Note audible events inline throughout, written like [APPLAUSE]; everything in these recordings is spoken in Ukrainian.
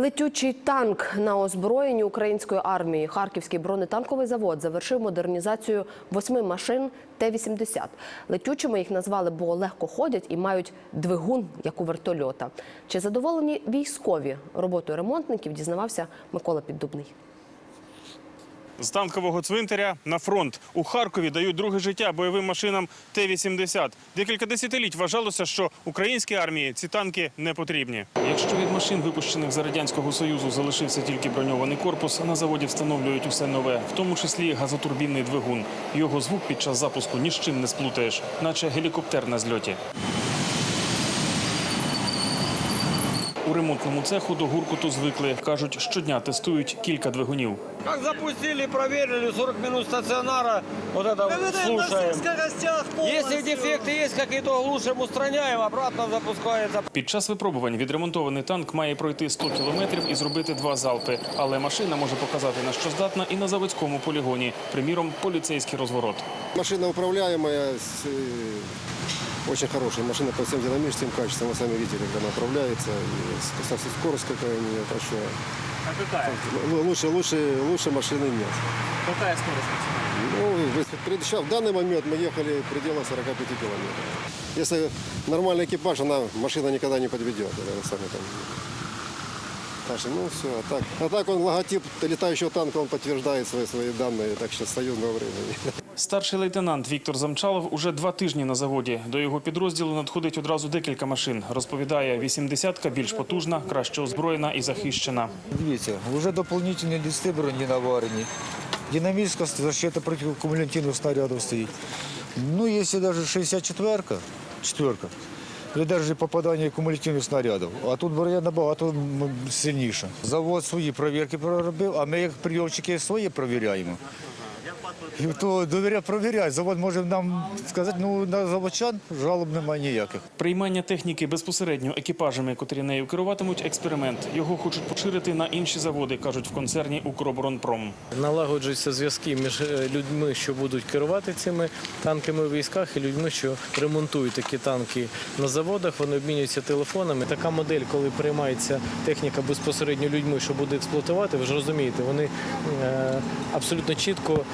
Летючий танк на озброєнні української армії. Харківський бронетанковий завод завершив модернізацію восьми машин Т-80. Летючими їх назвали, бо легко ходять і мають двигун, як у вертольота. Чи задоволені військові роботою ремонтників, дізнавався Микола Піддубний. З танкового цвинтаря на фронт у Харкові дають друге життя бойовим машинам Т-80. Декілька десятиліть вважалося, що українській армії ці танки не потрібні. Якщо від машин, випущених за радянського союзу, залишився тільки броньований корпус, на заводі встановлюють усе нове, в тому числі газотурбінний двигун. Його звук під час запуску ні з чим не сплутаєш, наче гелікоптер на зльоті. У ремонтному цеху до гуркуту звикли. Кажуть, щодня тестують кілька двигунів. Как запустили, проверили, 40 минут стационара, вот это слушаем. скоростях Если дефекты есть какие-то, глушим, устраняем, обратно запускается. Під час випробувань відремонтований танк має пройти 100 кілометрів і зробити два залпи. Але машина може показати на що здатна і на заводському полігоні. Приміром, поліцейський розворот. Машина управляемая, с, э, очень хорошая машина по всем динамическим качествам. Вы сами видели, как она управляется. Со- скорость какая у нее большая. А какая? Л- Лучше, лучше, лучше машины нет. Какая скорость? Ну, вы- пред- сейчас, в данный момент мы ехали в пределах 45 километров. Если нормальный экипаж, она, машина никогда не подведет. Это там. Так что, ну все. А так, а так он логотип летающего танка, он подтверждает свои, свои данные, так что союзного времени. [LAUGHS] Старший лейтенант Віктор Замчалов уже два тижні на заводі. До його підрозділу надходить одразу декілька машин. Розповідає, 80-ка більш потужна, краще озброєна і захищена. Дивіться, вже доповнительні листи броні наварені. Динамічна защита проти кумулятивних снарядів стоїть. Ну, якщо навіть 64-ка, четверка, видержить попадання кумулятивних снарядів. А тут броня набагато сильніша. Завод свої перевірки проробив, а ми як прийомчики свої перевіряємо. І то довіря провіряє. Завод може нам сказати, ну на заводчан жалоб немає ніяких. Приймання техніки безпосередньо екіпажами, котрі нею керуватимуть, експеримент. Його хочуть поширити на інші заводи, кажуть в концерні «Укроборонпром». налагоджуються зв'язки між е, людьми, що будуть керувати цими танками у військах, і людьми, що ремонтують такі танки на заводах. Вони обмінюються телефонами. Така модель, коли приймається техніка безпосередньо людьми, що буде експлуатувати, ви ж розумієте, вони е, абсолютно чітко.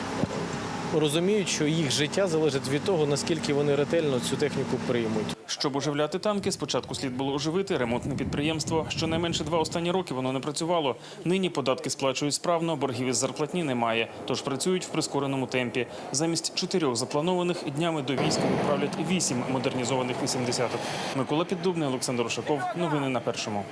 Розуміють, що їх життя залежить від того, наскільки вони ретельно цю техніку приймуть. Щоб оживляти танки, спочатку слід було оживити ремонтне підприємство. Щонайменше два останні роки воно не працювало. Нині податки сплачують справно, боргів із зарплатні немає, тож працюють в прискореному темпі. Замість чотирьох запланованих днями до війська відправлять вісім модернізованих 80-ок. Микола Піддубний, Олександр Ушаков. Новини на першому.